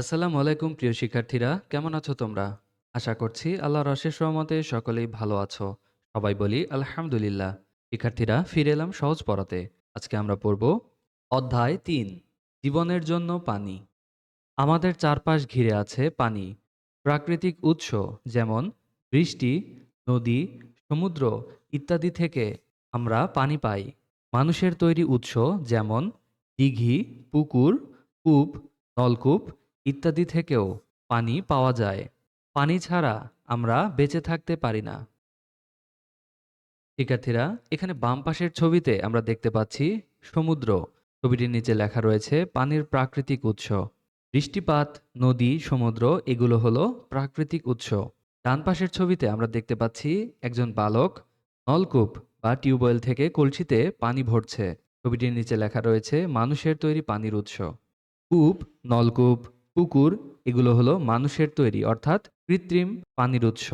আসসালামু আলাইকুম, প্রিয় শিক্ষার্থীরা। কেমন আছো তোমরা? আশা করছি আল্লাহর অশেষ রহমতে সকলেই ভালো আছো। সবাই বলি, আলহামদুলিল্লাহ। শিক্ষার্থীরা, ফিরে এলাম সহজ পড়াতে। আজকে আমরা পড়ব অধ্যায় তিন, জীবনের জন্য পানি। আমাদের চারপাশ ঘিরে আছে পানি, প্রাকৃতিক উৎস যেমন বৃষ্টি, নদী, সমুদ্র ইত্যাদি থেকে আমরা পানি পাই। মানুষের তৈরি উৎস যেমন দিঘি, পুকুর, কূপ, নলকূপ ইত্যাদি থেকেও পানি পাওয়া যায়। পানি ছাড়া আমরা বেঁচে থাকতে পারি না। শিক্ষার্থীরা, এখানে বাম পাশের ছবিতে আমরা দেখতে পাচ্ছি সমুদ্র। ছবিটির নিচে লেখা রয়েছে, পানির প্রাকৃতিক উৎস। বৃষ্টিপাত, নদী, সমুদ্র, এগুলো হলো প্রাকৃতিক উৎস। ডান পাশের ছবিতে আমরা দেখতে পাচ্ছি একজন বালক নলকূপ বা টিউবওয়েল থেকে কলসিতে পানি ভরছে। ছবিটির নিচে লেখা রয়েছে, মানুষের তৈরি পানির উৎস। কূপ, নলকূপ পুকুর এগুলো হলো মানুষের তৈরি, অর্থাৎ কৃত্রিম পানির উৎস।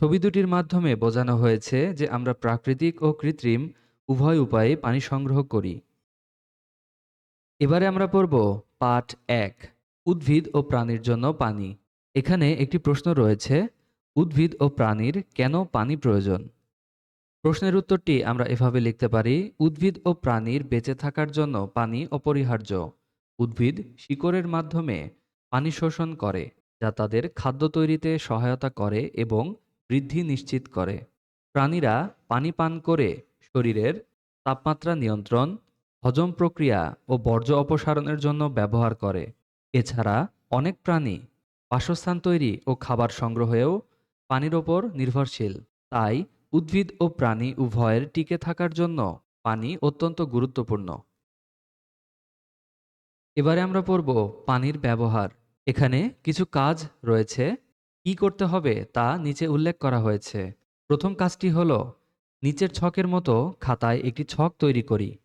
ছবি দুটির মাধ্যমে বোঝানো হয়েছে যে আমরা প্রাকৃতিক ও কৃত্রিম উভয় উপায়ে পানি সংগ্রহ করি। এবারে আমরা পড়ব পাঠ এক, উদ্ভিদ ও প্রাণীর জন্য পানি। এখানে একটি প্রশ্ন রয়েছে, উদ্ভিদ ও প্রাণীর কেন পানি প্রয়োজন? প্রশ্নের উত্তরটি আমরা এভাবে লিখতে পারি, উদ্ভিদ ও প্রাণীর বেঁচে থাকার জন্য পানি অপরিহার্য। উদ্ভিদ শিকড়ের মাধ্যমে পানি শোষণ করে, যা তাদের খাদ্য তৈরিতে সহায়তা করে এবং বৃদ্ধি নিশ্চিত করে। প্রাণীরা পানি পান করে, শরীরের তাপমাত্রা নিয়ন্ত্রণ, হজম প্রক্রিয়া ও বর্জ্য অপসারণের জন্য ব্যবহার করে। এছাড়া অনেক প্রাণী বাসস্থান তৈরি ও খাবার সংগ্রহেও পানির ওপর নির্ভরশীল। তাই উদ্ভিদ ও প্রাণী উভয়ের টিকে থাকার জন্য পানি অত্যন্ত গুরুত্বপূর্ণ। এবারে আমরা পড়ব পানির ব্যবহার। এখানে কিছু কাজ রয়েছে। কি করতে হবে তা নিচে উল্লেখ করা হয়েছে। প্রথম কাজটি হলো, নিচের ছকের মতো খাতায় একটি ছক তৈরি করি।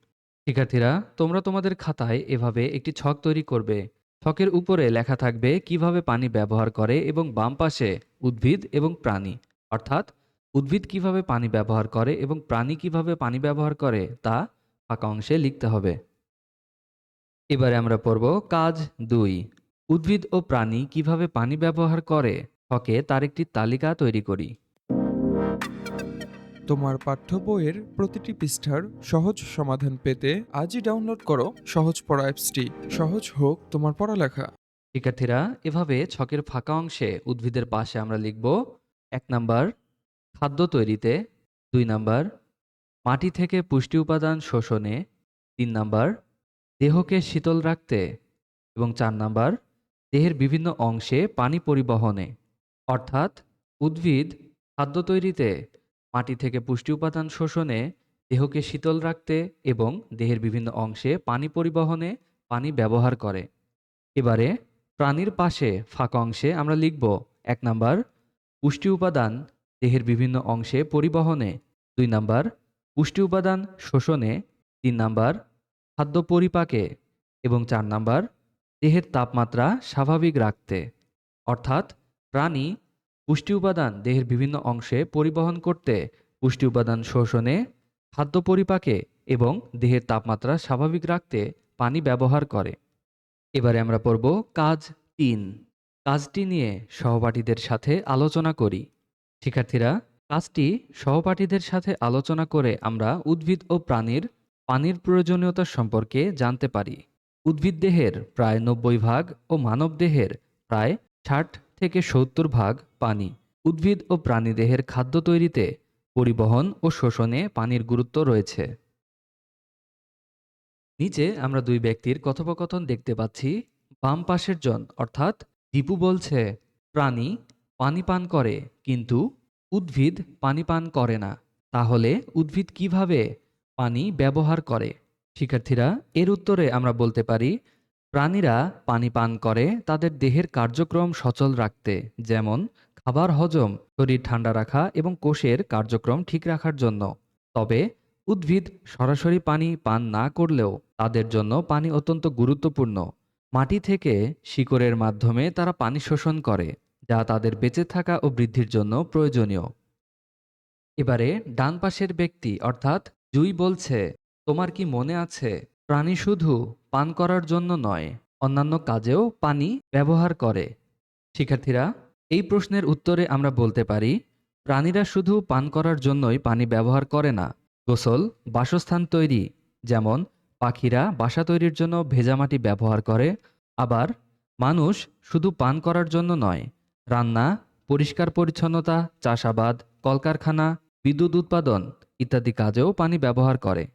শিক্ষার্থীরা, তোমরা তোমাদের খাতায় এভাবে একটি ছক তৈরি করবে। ছকের উপরে লেখা থাকবে কীভাবে পানি ব্যবহার করে এবং বাম পাশে উদ্ভিদ এবং প্রাণী। অর্থাৎ, উদ্ভিদ কীভাবে পানি ব্যবহার করে এবং প্রাণী কীভাবে পানি ব্যবহার করে তা ফাঁকা অংশে লিখতে হবে। এবারে আমরা পড়ব কাজ দুই। উদ্ভিদ ও প্রাণী কীভাবে পানি ব্যবহার করে হকে তার একটি তালিকা তৈরি করি। তোমার পাঠ্য বইয়ের প্রতিটি পৃষ্ঠার সহজ সমাধান পেতে আজই ডাউনলোড করো সহজ পড়া অ্যাপসটি। সহজ হোক তোমার পড়ালেখা। শিক্ষার্থীরা এভাবে ছকের ফাঁকা অংশে উদ্ভিদের পাশে আমরা লিখব এক নাম্বার খাদ্য তৈরিতে দুই নাম্বার মাটি থেকে পুষ্টি উপাদান শোষণে তিন নাম্বার দেহকে শীতল রাখতে এবং চার নাম্বার দেহের বিভিন্ন অংশে পানি পরিবহনে, অর্থাৎ উদ্ভিদ খাদ্য তৈরিতে, মাটি থেকে পুষ্টি উপাদান শোষণে, দেহকে শীতল রাখতে এবং দেহের বিভিন্ন অংশে পানি পরিবহনে পানি ব্যবহার করে। এবারে প্রাণীর পাশে ফাঁকা অংশে আমরা লিখব এক নাম্বার পুষ্টি উপাদান দেহের বিভিন্ন অংশে পরিবহনে, দুই নাম্বার পুষ্টি উপাদান শোষণে, তিন নাম্বার খাদ্য পরিপাকে এবং চার নাম্বার দেহের তাপমাত্রা স্বাভাবিক রাখতে, অর্থাৎ প্রাণী পুষ্টি উপাদান দেহের বিভিন্ন অংশে পরিবহন করতে পুষ্টি উপাদান শোষণে, খাদ্য পরিপাকে এবং দেহের তাপমাত্রা স্বাভাবিক রাখতে পানি ব্যবহার করে। এবারে আমরা পড়ব কাজ তিন। কাজটি নিয়ে সহপাঠীদের সাথে আলোচনা করি। শিক্ষার্থীরা, কাজটি সহপাঠীদের সাথে আলোচনা করে আমরা উদ্ভিদ ও প্রাণীর পানির প্রয়োজনীয়তা সম্পর্কে জানতে পারি। উদ্ভিদ দেহের প্রায় নব্বই ভাগ ও মানব দেহের প্রায় ষাট থেকে সত্তর ভাগ পানি। উদ্ভিদ ও প্রাণী দেহের খাদ্য তৈরিতে, পরিবহন ও শোষণে পানির গুরুত্ব রয়েছে। নিচে আমরা দুই ব্যক্তির কথোপকথন দেখতে পাচ্ছি। বাম পাশের জন, অর্থাৎ দীপু বলছে, প্রাণী পানি পান করে, কিন্তু উদ্ভিদ পানি পান করে না। তাহলে উদ্ভিদ কীভাবে পানি ব্যবহার করে? শিক্ষার্থীরা, এর উত্তরে আমরা বলতে পারি, প্রাণীরা পানি পান করে, তাদের দেহের কার্যক্রম সচল রাখতে, যেমন খাবার হজম, শরীর ঠান্ডা রাখা এবং কোষের কার্যক্রম ঠিক রাখার জন্য। তবে উদ্ভিদ সরাসরি পানি পান না করলেও তাদের জন্য পানি অত্যন্ত গুরুত্বপূর্ণ। মাটি থেকে শিকড়ের মাধ্যমে তারা পানি শোষণ করে, যা তাদের বেঁচে থাকা ও বৃদ্ধির জন্য প্রয়োজনীয়। এবারে ডান পাশের ব্যক্তি, অর্থাৎ জুই বলছে তোমার কি মনে আছে, প্রাণী শুধু পান করার জন্য নয়, অন্যান্য কাজেও পানি ব্যবহার করে? শিক্ষার্থীরা, এই প্রশ্নের উত্তরে আমরা বলতে পারি, প্রাণীরা শুধু পান করার জন্যই পানি ব্যবহার করে না। গোসল, বাসস্থান তৈরি, যেমন পাখিরা বাসা তৈরির জন্য ভেজা মাটি ব্যবহার করে, আবার মানুষ শুধু পান করার জন্য নয়, রান্না, পরিষ্কার পরিচ্ছন্নতা, চাষাবাদ, কলকারখানা, বিদ্যুৎ উৎপাদন ইত্যাদি কাজেও পানি ব্যবহার করে।